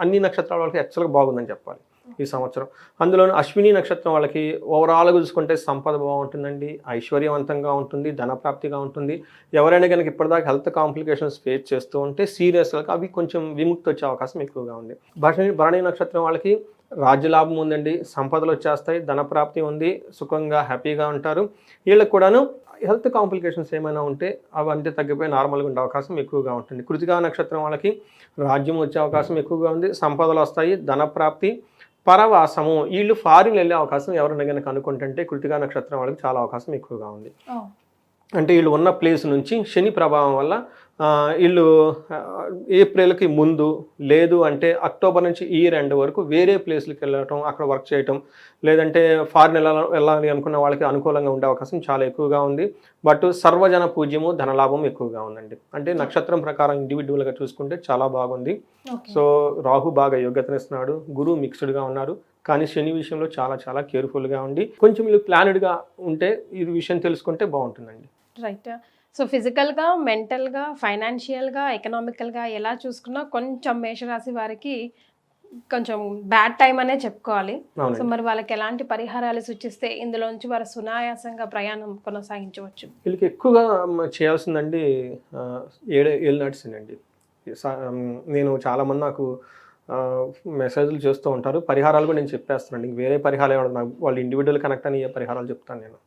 అన్ని నక్షత్రాల వాళ్ళకి యాక్చువల్గా బాగుందని చెప్పాలి. ఈ సంవత్సరం. అందులోనూ అశ్విని నక్షత్రం వాళ్ళకి ఓవరాల్గా చూసుకుంటే సంపద బాగుంటుందండి ఐశ్వర్యవంతంగా ఉంటుంది ధనప్రాప్తిగా ఉంటుంది. ఎవరైనా కనుక ఇప్పటిదాకా హెల్త్ కాంప్లికేషన్స్ ఫేస్ చేస్తూ ఉంటే సీరియస్గా అవి కొంచెం విముక్తి వచ్చే అవకాశం ఎక్కువగా ఉంది. భరణి భరణి నక్షత్రం వాళ్ళకి రాజ్యలాభం ఉందండి సంపదలు వచ్చేస్తాయి ధనప్రాప్తి ఉంది సుఖంగా హ్యాపీగా ఉంటారు. వీళ్ళకి కూడాను హెల్త్ కాంప్లికేషన్స్ ఏమైనా ఉంటే అవి అంతే తగ్గిపోయి నార్మల్గా ఉండే అవకాశం ఎక్కువగా ఉంటుంది. కృతికా నక్షత్రం వాళ్ళకి రాజ్యం వచ్చే అవకాశం ఎక్కువగా ఉంది సంపదలు వస్తాయి ధనప్రాప్తి పరవాసము వీళ్ళు ఫారిన్ వెళ్ళే అవకాశం ఎవరైనా కనుక అనుకుంటుంటే కృతికా నక్షత్రం వాళ్ళకి చాలా అవకాశం ఎక్కువగా ఉంది. అంటే వీళ్ళు ఉన్న ప్లేస్ నుంచి శని ప్రభావం వల్ల వీళ్ళు ఏప్రిల్కి ముందు లేదు అంటే అక్టోబర్ నుంచి ఇయర్ ఎండ్ వరకు వేరే ప్లేస్లకి వెళ్ళటం అక్కడ వర్క్ చేయటం లేదంటే ఫారిన్ వెళ్ళాలి వెళ్ళాలి అనుకున్న వాళ్ళకి అనుకూలంగా ఉండే అవకాశం చాలా ఎక్కువగా ఉంది. బట్ సర్వజన పూజ్యము ధనలాభం ఎక్కువగా ఉందండి. అంటే నక్షత్రం ప్రకారం ఇండివిజువల్గా చూసుకుంటే చాలా బాగుంది. సో రాహు బాగా యోగ్యతనిస్తున్నాడు. గురువు మిక్స్డ్గా ఉన్నారు కానీ శని విషయంలో చాలా చాలా కేర్ఫుల్గా ఉండి కొంచెం వీళ్ళు ప్లానెడ్గా ఉంటే ఈ విషయం తెలుసుకుంటే బాగుంటుందండి. రైట్ సో ఫిజికల్గా మెంటల్గా ఫైనాన్షియల్గా ఎకనామికల్గా ఎలా చూసుకున్నా కొంచెం మేషరాశి వారికి కొంచెం బ్యాడ్ టైం అనే చెప్పుకోవాలి. సో మరి వాళ్ళకి ఎలాంటి పరిహారాలు సూచిస్తే ఇందులోంచి వారు సునాయాసంగా ప్రయాణం కొనసాగించవచ్చు? వీళ్ళకి ఎక్కువగా చేయాల్సిందండి ఏడు ఏళ్ళు నడిచిందండి నేను చాలామంది నాకు మెసేజ్లు చేస్తూ ఉంటారు. పరిహారాలు కూడా నేను చెప్పేస్తానండి. వేరే పరిహారాలు ఏమన్నా నాకు వాళ్ళు ఇండివిజువల్ కనెక్ట్ అని ఏ పరిహారాలు చెప్తాను నేను.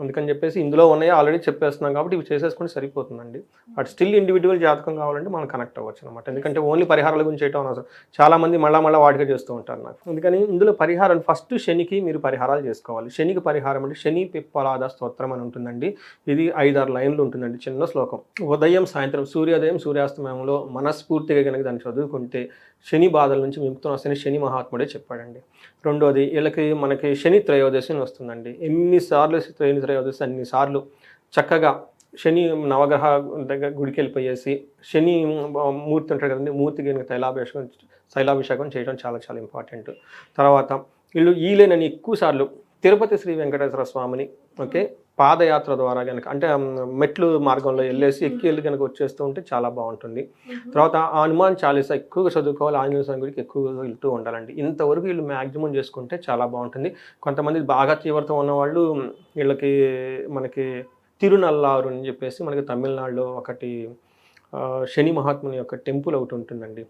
అందుకని చెప్పేసి ఇందులో ఉన్నాయో? ఆల్రెడీ చెప్పేస్తున్నాం కాబట్టి ఇవి చేసేసుకుంటే సరిపోతుందండి. బట్ స్టిల్ ఇండివిజువల్ జాతకం కావాలంటే మనం కనెక్ట్ అవ్వచ్చు అనమాట ఎందుకంటే ఓన్లీ పరిహారాల గురించి చేయటం అనవసరం. చాలా మంది మళ్ళా మళ్ళీ వాటిగా చేస్తూ ఉంటారు నాకు. అందుకని ఇందులో పరిహారం ఫస్ట్ శనికి మీరు పరిహారాలు చేసుకోవాలి. శనికి పరిహారం అంటే శని పిప్పలాద స్తోత్రం అని ఉంటుందండి. ఇది ఐదారు లైన్లు ఉంటుందండి చిన్న శ్లోకం. ఉదయం సాయంత్రం సూర్యోదయం సూర్యాస్తమయంలో మనస్ఫూర్తిగా కనుక దాన్ని చదువుకుంటే శని బాధల నుంచి విముక్తం వస్తేనే శని మహాత్ముడే చెప్పాడండి. రెండోది వీళ్ళకి మనకి శని త్రయోదశి అని వస్తుందండి. ఎన్నిసార్లు శని త్రయోదశి అన్నిసార్లు చక్కగా శని నవగ్రహ దగ్గర గుడికి వెళ్ళిపోయేసి శని మూర్తి ఉంటాడు కదండి మూర్తికి కనుక తైలాభిషేకం తైలాభిషేకం చేయడం చాలా చాలా ఇంపార్టెంట్ తర్వాత వీళ్ళు ఈలేనని ఎక్కువ ఎక్కువసార్లు తిరుపతి శ్రీ వెంకటేశ్వర స్వామిని ఓకే? పాదయాత్ర ద్వారా కనుక అంటే మెట్లు మార్గంలో వెళ్ళేసి ఎక్కి వెళ్ళి కనుక వచ్చేస్తూ ఉంటే చాలా బాగుంటుంది. తర్వాత ఆ హనుమాన్ చాలీసా ఎక్కువగా చదువుకోవాలి ఆంజనేయ స్వామి గుడికి ఎక్కువగా వెళ్తూ ఉండాలండి. ఇంతవరకు వీళ్ళు మ్యాక్సిమం చేసుకుంటే చాలా బాగుంటుంది. కొంతమంది బాగా తీవ్రత ఉన్న వాళ్ళు వీళ్ళకి మనకి తిరునల్లారు అని చెప్పేసి మనకి తమిళనాడులో ఒకటి శని మహాత్ముని యొక్క టెంపుల్ ఒకటి ఉంటుందండి.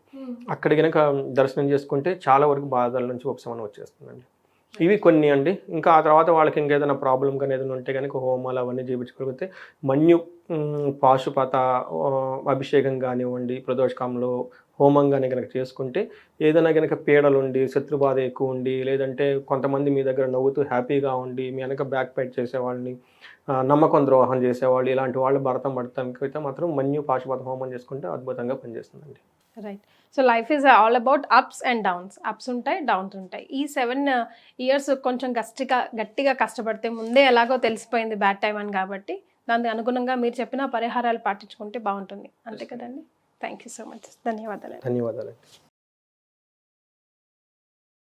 అక్కడ కనుక దర్శనం చేసుకుంటే చాలా వరకు బాధల నుంచి ఉపశమనం వచ్చేస్తుందండి. ఇవి కొన్ని అండి. ఇంకా ఆ తర్వాత వాళ్ళకి ఇంకేదైనా ప్రాబ్లం కానీ ఏదైనా ఉంటే కనుక హోమాలు అవన్నీ చేయించుకోగలిగితే మన్యు పాశుపత అభిషేకం కానివ్వండి ప్రదోషకంలో హోమం కానీ కనుక చేసుకుంటే ఏదైనా కనుక పీడలు ఉండి శత్రుబాధ ఎక్కువ ఉండి లేదంటే కొంతమంది మీ దగ్గర నవ్వుతూ హ్యాపీగా ఉండి మీ వెనక బ్యాక్ పైట్ చేసేవాళ్ళని నమ్మకం ద్రోహం చేసేవాళ్ళు ఇలాంటి వాళ్ళు భరతం పడతానికి అయితే మాత్రం మన్యు పాశుపత హోమం చేసుకుంటే అద్భుతంగా పనిచేస్తుందండి. Right so life is all about ups and downs. Ups ఉంటాయి డౌన్స్ ఉంటాయి. ఈ సెవెన్ ఇయర్స్ కొంచెం గట్టిగా గట్టిగా కష్టపడితే ముందే ఎలాగో తెలిసిపోయింది బ్యాడ్ టైం అని కాబట్టి దానికి అనుగుణంగా మీరు చెప్పిన పరిహారాలు పాటించుకుంటే బాగుంటుంది. అంతే కదండి? థ్యాంక్ యూ సో మచ్ ధన్యవాదాలు. ధన్యవాదాలు